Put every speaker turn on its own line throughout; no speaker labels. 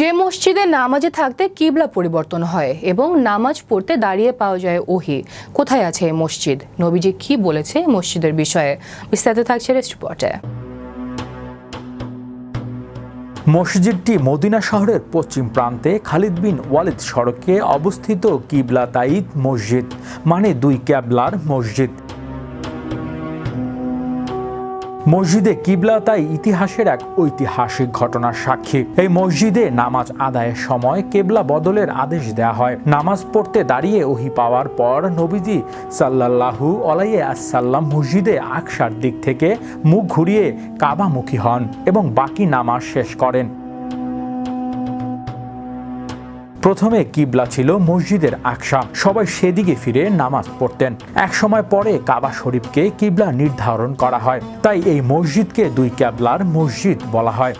যে মসজিদে নামাজে থাকতে কিবলা পরিবর্তন হয় এবং নামাজ পড়তে দাঁড়িয়ে পাওয়া যায় ওহি। কোথায় আছে এই মসজিদ? নবীজি কি বলেছে মসজিদের বিষয়ে? বিস্তারিত থাকছে রেস্ট রিপোর্টে।
মসজিদটি মদিনা শহরের পশ্চিম প্রান্তে খালিদ বিন ওয়ালিদ সড়কে অবস্থিত কিবলা তাইদ মসজিদ মানে দুই ক্যাবলার মসজিদ। মসজিদে কিবলা তাই ইতিহাসের এক ঐতিহাসিক ঘটনার সাক্ষী। এই মসজিদে নামাজ আদায়ের সময় কেবলা বদলের আদেশ দেয়া হয়। নামাজ পড়তে দাঁড়িয়ে ওহি পাওয়ার পর নবীজি সাল্লাল্লাহু আলাইয়ে আসাল্লাম মসজিদে আকসার দিক থেকে মুখ ঘুরিয়ে কাবামুখী হন এবং বাকি নামাজ শেষ করেন। প্রথমে কিবলা ছিল মসজিদের আকশা সবাই সেদিকে ফিরে নামাজ পড়তেন। এক সময় পরে কাবা শরীফকে কিবলা নির্ধারণ করা হয়। তাই এই মসজিদকে দুই ক্যাবলার মসজিদ বলা হয়।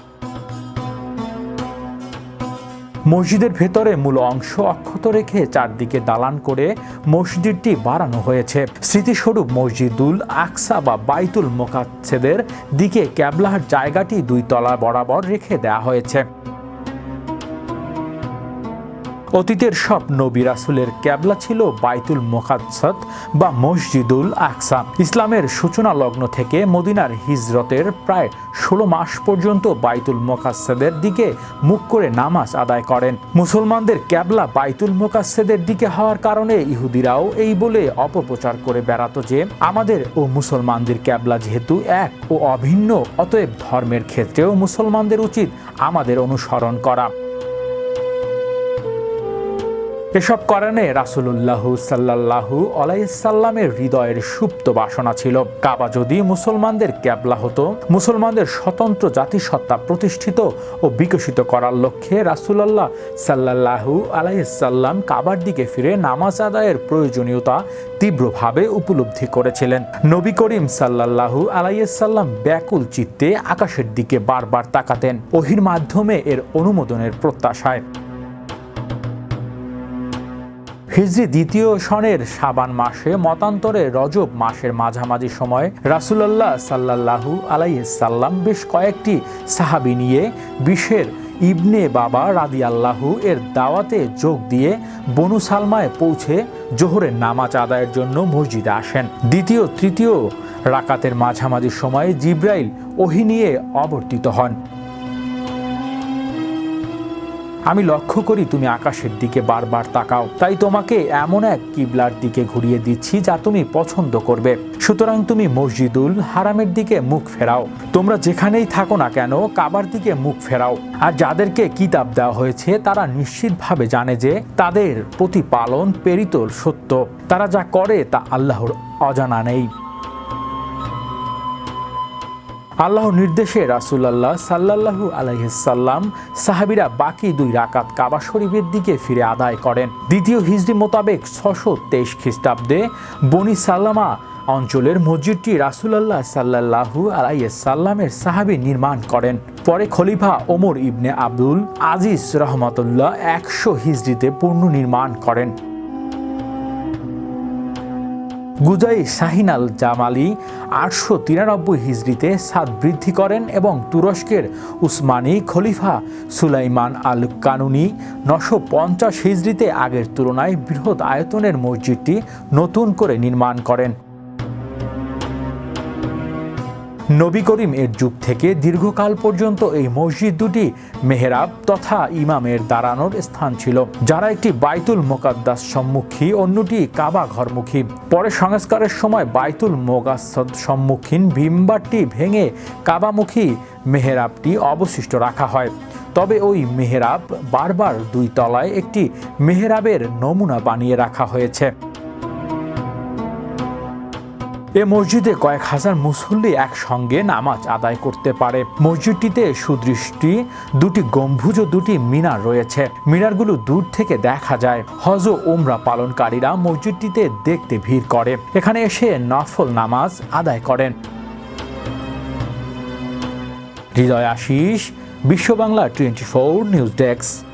মসজিদের ভেতরে মূল অংশ অক্ষত রেখে চারদিকে দালান করে মসজিদটি বাড়ানো হয়েছে। স্মৃতিস্বরূপ মসজিদুল আকসা বা বাইতুল মোকাচ্ছেদের দিকে ক্যাবলার জায়গাটি দুই তলা বরাবর রেখে দেওয়া হয়েছে। অতীতের সব নবী রাসুলের ক্যাবলা ছিল বাইতুল মোকাদ্সাত বা মসজিদুল আকসা। ইসলামের সূচনা লগ্ন থেকে মদিনার হিজরতের প্রায় ষোলো মাস পর্যন্ত বাইতুল মোকাদ্সাদের দিকে মুখ করে নামাজ আদায় করেন। মুসলমানদের ক্যাবলা বাইতুল মোকাদ্সেদের দিকে হওয়ার কারণে ইহুদিরাও এই বলে অপপ্রচার করে বেড়াতো যে, আমাদের ও মুসলমানদের ক্যাবলা যেহেতু এক ও অভিন্ন, অতএব ধর্মের ক্ষেত্রেও মুসলমানদের উচিত আমাদের অনুসরণ করা। এসব কারণে রাসুলুল্লাহ সাল্লাল্লাহু আলাইসাল্লামের হৃদয়ের সুপ্ত বাসনা ছিল। কাবা যদি মুসলমানদের ক্যাবলা হতো, মুসলমানদের স্বতন্ত্র জাতিসত্তা প্রতিষ্ঠিত ও বিকশিত করার লক্ষ্যে রাসুলাল্লাহ সাল্লাল্লাহু আলাইসাল্লাম কাবার দিকে ফিরে নামাজ আদায়ের প্রয়োজনীয়তা তীব্রভাবে উপলব্ধি করেছিলেন। নবী করিম সাল্লাল্লাহু আলাইসাল্লাম ব্যাকুল চিত্তে আকাশের দিকে বারবার তাকাতেন। ওহির মাধ্যমে এর অনুমোদনের প্রত্যাশায়। হিজরি দ্বিতীয় সনের সাবান মাসে মতান্তরে রজব মাসের মাঝামাঝি সময় রাসুলাল্লাহ সাল্লাল্লাহু আলাইসাল্লাম বেশ কয়েকটি সাহাবি নিয়ে বিশ্বের ইবনে বাবা রাদি আল্লাহু এর দাওয়াতে যোগ দিয়ে বনু সালমায় পৌঁছে জোহরের নামাজ আদায়ের জন্য মসজিদে আসেন। দ্বিতীয়, তৃতীয় রাকাতের মাঝামাঝি সময়ে জিব্রাইল ওহি নিয়ে অবর্তিত হন। আমি লক্ষ্য করি তুমি আকাশের দিকে বারবার তাকাও। তাই তোমাকে এমন এক কিবলার দিকে ঘুরিয়ে দিচ্ছি যা তুমি পছন্দ করবে। সুতরাং তুমি মসজিদুল হারামের দিকে মুখ ফেরাও। তোমরা যেখানেই থাকো না কেন, কাবার দিকে মুখ ফেরাও। আর যাদেরকে কিতাব দেওয়া হয়েছে, তারা নিশ্চিতভাবে জানে যে তাদের প্রতিপালন প্রেরিত সত্য। তারা যা করে তা আল্লাহর অজানা নেই। আল্লাহর নির্দেশে রাসুলাল্লাহ সাল্লাল্লাহু আলাইসাল্লাম সাহাবিরা বাকি দুই রাকাত কাবা শরীফের দিকে ফিরে আদায় করেন। দ্বিতীয় হিজড়ি মোতাবেক ছশো তেইশ খ্রিস্টাব্দে বনি সাল্লামা অঞ্চলের মসজিদটি রাসুলাল্লাহ সাল্লাল্লাহু আলাইসাল্লামের সাহাবি নির্মাণ করেন। পরে খলিফা ওমর ইবনে আব্দুল আজিজ রহমতুল্লাহ একশো হিজড়িতে পুনর্নির্মাণ করেন। গুজাই শাহিনাল জামালি আটশো তিরানব্বই হিজড়িতে সাদ বৃদ্ধি করেন এবং তুরস্কের উসমানি খলিফা সুলাইমান আল কানুনি নশো পঞ্চাশ হিজড়িতে আগের তুলনায় বৃহৎ আয়তনের মসজিদটি নতুন করে নির্মাণ করেন। নবী করিম এর যুগ থেকে দীর্ঘকাল পর্যন্ত এই মসজিদ দুটি মেহরাব তথা ইমামের দাঁড়ানোর স্থান ছিল, যারা একটি বাইতুল মোকাদ্দাস সম্মুখী অন্যটি কাবা ঘরমুখী। পরে সংস্কারের সময় বাইতুল মোকাসদ সম্মুখীন ভিমবারটি ভেঙে কাবামুখী মেহরাবটি অবশিষ্ট রাখা হয়। তবে ওই মেহরাব বারবার দুই তলায় একটি মেহরাবের নমুনা বানিয়ে রাখা হয়েছে। এ মসজিদে কয়েক হাজার মুসল্লি একসঙ্গে নামাজ আদায় করতে পারে। মসজিদটিতে সুদৃষ্টি, দুটি গম্বুজ ও দুটি মিনার রয়েছে। মিনারগুলো দূর থেকে দেখা যায়। হজ ও ওমরা পালনকারীরা মসজিদটিতে দেখতে ভিড় করে। এখানে এসে নফল নামাজ আদায় করেন। Hridoy Ashis, Biswa Bangla twenty four news desk.